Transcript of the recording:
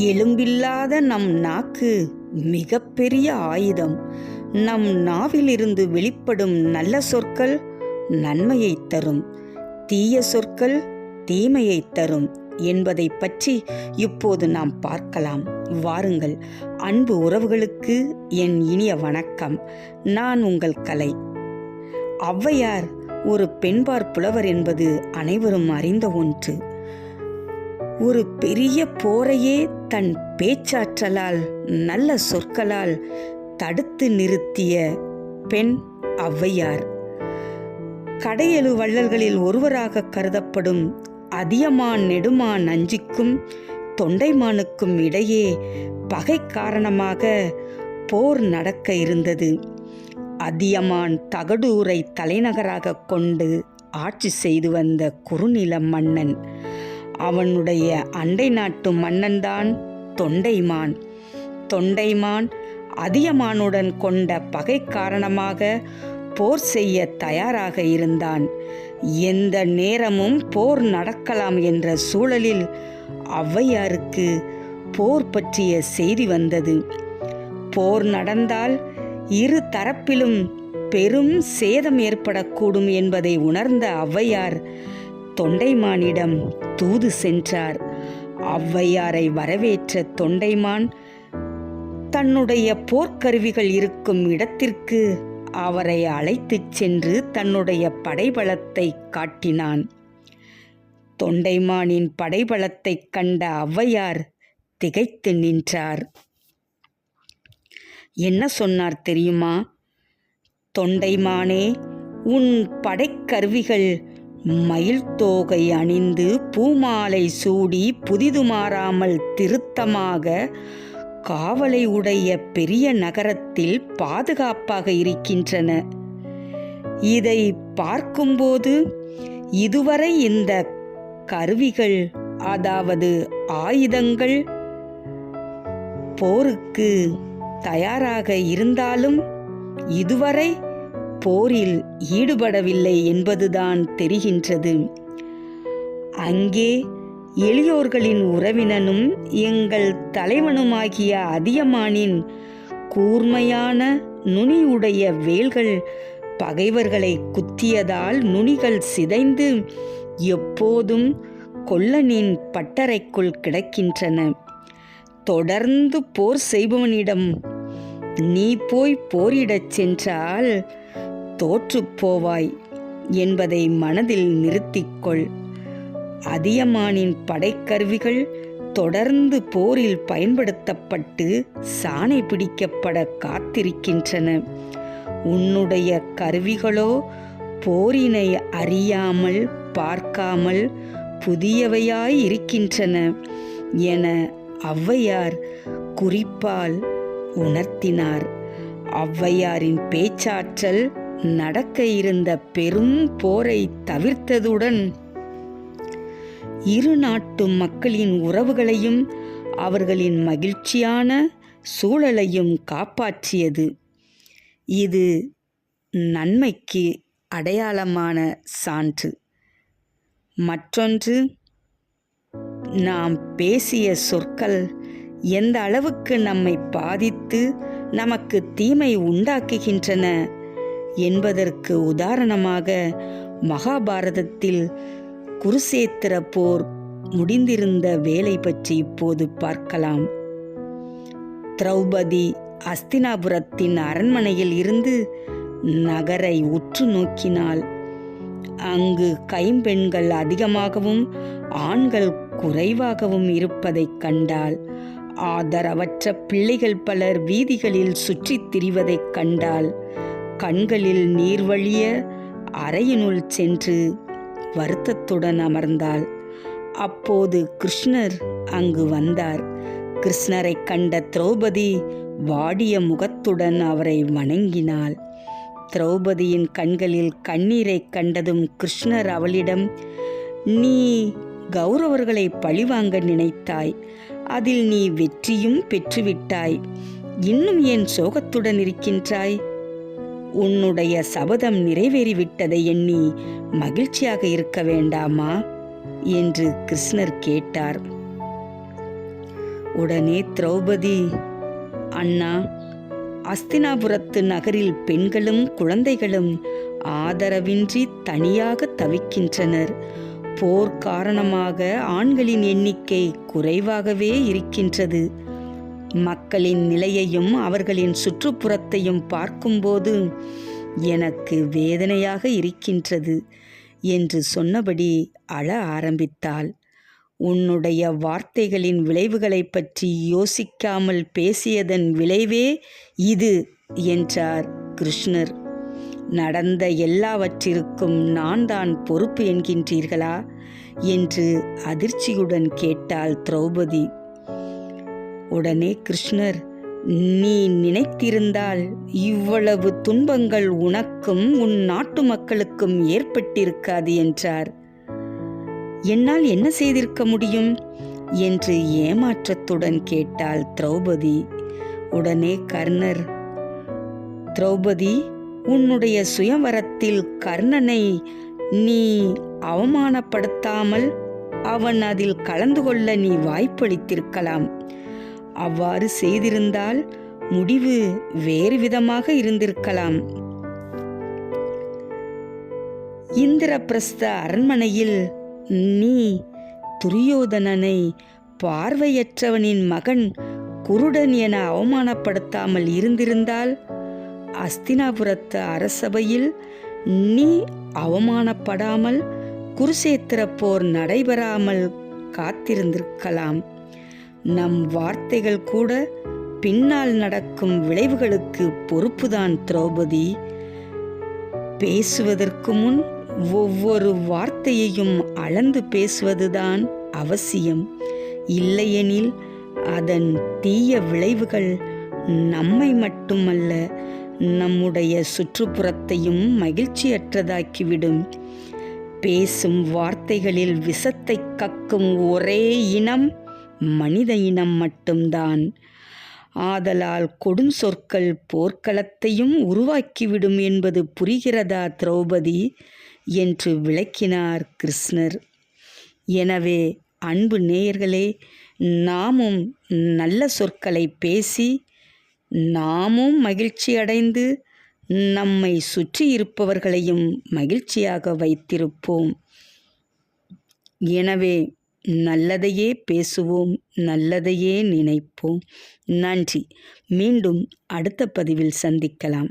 எலும்பில்லாத நம் நாக்கு மிகப்பெரிய ஆயுதம். நம் நாவிலிருந்து வெளிப்படும் நல்ல சொற்கள் நன்மையை தரும். தீய சொற்கள் தீமையை தரும் என்பதை பற்றி இப்போது நாம் பார்க்கலாம். வாருங்கள் அன்பு உறவுகளுக்கு என் இனிய வணக்கம். நான் உங்கள் கலை. ஔவையார் ஒரு பெண்பார் புலவர் என்பது அனைவரும் அறிந்த ஒன்று. ஒரு பெரிய போரையே தன் பேச்சாற்றலால் நல்ல சொற்களால் தடுத்து நிறுத்திய பெண் ஔவையார். கடையெழு வள்ளல்களில் ஒருவராக கருதப்படும் அதியமான் நெடுமான் அஞ்சிக்கும் தொண்டைமானுக்கும் இடையே பகை காரணமாக போர் நடக்க இருந்தது. அதியமான் தகடூரை தலைநகராக கொண்டு ஆட்சி செய்து வந்த குறுநில மன்னன் அவனுடைய அண்டை நாட்டு மன்னன்தான் தொண்டைமான். தொண்டைமான் அதியமானுடன் கொண்ட பகை காரணமாக போர் செய்ய தயாராக இருந்தான். எந்த நேரமும் போர் நடக்கலாம் என்ற சூழலில் ஔவையாருக்கு போர் பற்றிய செய்தி வந்தது. போர் நடந்தால் இரு தரப்பிலும் பெரும் சேதம் ஏற்படக்கூடும் என்பதை உணர்ந்த ஔவையார் தொண்டைமானிடம் தூது சென்றார். ஔவையாரை வரவேற்ற தொண்டைமான் தன்னுடைய போர்க்கருவிகள் இருக்கும் இடத்திற்கு அவரை அழைத்துச் சென்று தன்னுடைய படைபலத்தை காட்டினான். தொண்டைமானின் படைபலத்தைக் கண்ட ஔவையார் திகைத்து நின்றார். என்ன சொன்னார் தெரியுமா? தொண்டைமானே உன் படைக்கருவிகள் மயில் தோகை அணிந்து பூமாலை சூடி புதிது மாறாமல் திருத்தமாக காவலை உடைய பெரிய நகரத்தில் பாதுகாப்பாக இருக்கின்றன. இதை பார்க்கும்போது இதுவரை இந்த கருவிகள் அதாவது ஆயுதங்கள் போருக்கு தயாராக இருந்தாலும் இதுவரை போரில் ஈடுபடவில்லை என்பதுதான் தெரிகின்றது. அங்கே எளியோர்களின் உறவினனும் எங்கள் தலைவனுமாகிய அதியமானின் கூர்மையான நுனியுடைய வேல்கள் பகைவர்களை குத்தியதால் நுனிகள் சிதைந்து எப்போதும் கொல்லனின் பட்டறைக்குள் கிடக்கின்றன. தொடர்ந்து போர் செய்பவனிடம் நீ போய் போரிடச் சென்றால் தோற்றுப் போவாய் என்பதை மனதில் நிறுத்திக்கொள். அதியமானின் படைக்கருவிகள் தொடர்ந்து போரில் பயன்படுத்தப்பட்டு சாணை பிடிக்கப்பட காத்திருக்கின்றன. உன்னுடைய கருவிகளோ போரினை அறியாமல் பார்க்காமல் புதியவையாய் இருக்கின்றன என ஔவையார் குறிப்பால் உணர்த்தினார். ஔவையாரின் பேச்சாற்றல் நடக்க இருந்த பெரும் போரை தவிர்த்ததுடன் இரு நாட்டு மக்களின் உறவுகளையும் அவர்களின் மகிழ்ச்சியான சூழலையும் காப்பாற்றியது. இது நன்மைக்கு அடையாளமான சான்று. மற்றொன்று நாம் பேசிய சொற்கள் எந்த அளவுக்கு நம்மை பாதித்து நமக்கு தீமை உண்டாக்குகின்றன என்பதற்கு உதாரணமாக மகாபாரதத்தில் குருசேத்திர போர் முடிந்திருந்த வேலை பற்றி இப்போது பார்க்கலாம். திரௌபதி அஸ்தினாபுரத்தின் அரண்மனையில் இருந்து நகரை உற்று நோக்கினாள். அங்கு கைம்பெண்கள் அதிகமாகவும் ஆண்கள் குறைவாகவும் இருப்பதைக் கண்டாள். ஆதரவற்ற பிள்ளைகள் பலர் வீதிகளில் சுற்றித் திரிவதைக் கண்டாள். கண்களில் நீர் வழிய அறையினுள் சென்று வருத்தத்துடன் அமர்ந்தாள். அப்போது கிருஷ்ணர் அங்கு வந்தார். கிருஷ்ணரை கண்ட திரௌபதி வாடிய முகத்துடன் அவரை வணங்கினாள். திரௌபதியின் கண்களில் கண்ணீரை கண்டதும் கிருஷ்ணர் அவளிடம் நீ கௌரவர்களை பழிவாங்க நினைத்தாய். அதில் நீ வெற்றியும் பெற்றுவிட்டாய். இன்னும் ஏன் சோகத்துடன் இருக்கின்றாய்? உன்னுடைய சபதம் நிறைவேறிவிட்டதை எண்ணி மகிழ்ச்சியாக இருக்க வேண்டாமா? என்று கிருஷ்ணர் கேட்டார். உடனே திரௌபதி அண்ணா அஸ்தினாபுரத்து நகரில் பெண்களும் குழந்தைகளும் ஆதரவின்றி தனியாக தவிக்கின்றனர். போர் காரணமாக ஆண்களின் எண்ணிக்கை குறைவாகவே இருக்கின்றது. மக்களின் நிலையையும் அவர்களின் சுற்றுப்புறத்தையும் பார்க்கும்போது எனக்கு வேதனையாக இருக்கின்றது என்று சொன்னபடி அழ ஆரம்பித்தாள். உன்னுடைய வார்த்தைகளின் விளைவுகளை பற்றி யோசிக்காமல் பேசியதன் விளைவே இது என்றார் கிருஷ்ணர். நடந்த எல்லாவற்றிற்கும் நான் தான் பொறுப்பு என்கின்றீர்களா? என்று அதிர்ச்சியுடன் கேட்டாள் திரௌபதி. உடனே கிருஷ்ணர் நீ நினைத்திருந்தால் இவ்வளவு துன்பங்கள் உனக்கும் உன் நாட்டு மக்களுக்கும் ஏற்பட்டிருக்காது என்றார். என்னால் என்ன செய்திருக்க முடியும்? என்று ஏமாற்றத்துடன் கேட்டாள் திரௌபதி. உடனே கர்ணர் திரௌபதி உன்னுடைய சுயவரத்தில் கர்ணனை நீ அவமானப்படுத்தாமல் அவன் அதில் கலந்து கொள்ள நீ வாய்ப்பளித்திருக்கலாம். அவ்வாறு செய்திருந்தால் முடிவு வேறு விதமாக இருந்திருக்கலாம். இந்திரபிரஸ்த அரண்மனையில் நீ துரியோதனனை பார்வையற்றவனின் மகன் குருடன் என அவமானப்படுத்தாமல் இருந்திருந்தால் அஸ்தினாபுரத்து அரசபையில் நீ அவமானப்படாமல் குருஷேத்திர போர் நடைபெறாமல் காத்திருந்திருக்கலாம். நம் வார்த்தைகள் கூட பின்னால் நடக்கும் விளைவுகளுக்கு பொறுப்புதான் திரௌபதி. பேசுவதற்கு முன் ஒவ்வொரு வார்த்தையையும் அளந்து பேசுவதுதான் அவசியம். இல்லையெனில் அதன் தீய விளைவுகள் நம்மை மட்டுமல்ல நம்முடைய சுற்றுப்புறத்தையும் மகிழ்ச்சியற்றதாக்கிவிடும். பேசும் வார்த்தைகளில் விஷத்தை கக்கும் ஒரே இனம் மனித இனம் மட்டும்தான். ஆதலால் கொடும் சொற்கள் போர்க்களத்தையும் உருவாக்கிவிடும் என்பது புரிகிறதா திரௌபதி? என்று விளக்கினார் கிருஷ்ணர். எனவே அன்பு நேயர்களே நாமும் நல்ல சொற்களை பேசி நாமும் மகிழ்ச்சி அடைந்து நம்மை சுற்றி இருப்பவர்களையும் மகிழ்ச்சியாக வைத்திருப்போம். எனவே நல்லதையே பேசுவோம் நல்லதையே நினைப்போம். நன்றி. மீண்டும் அடுத்த பதிவில் சந்திக்கலாம்.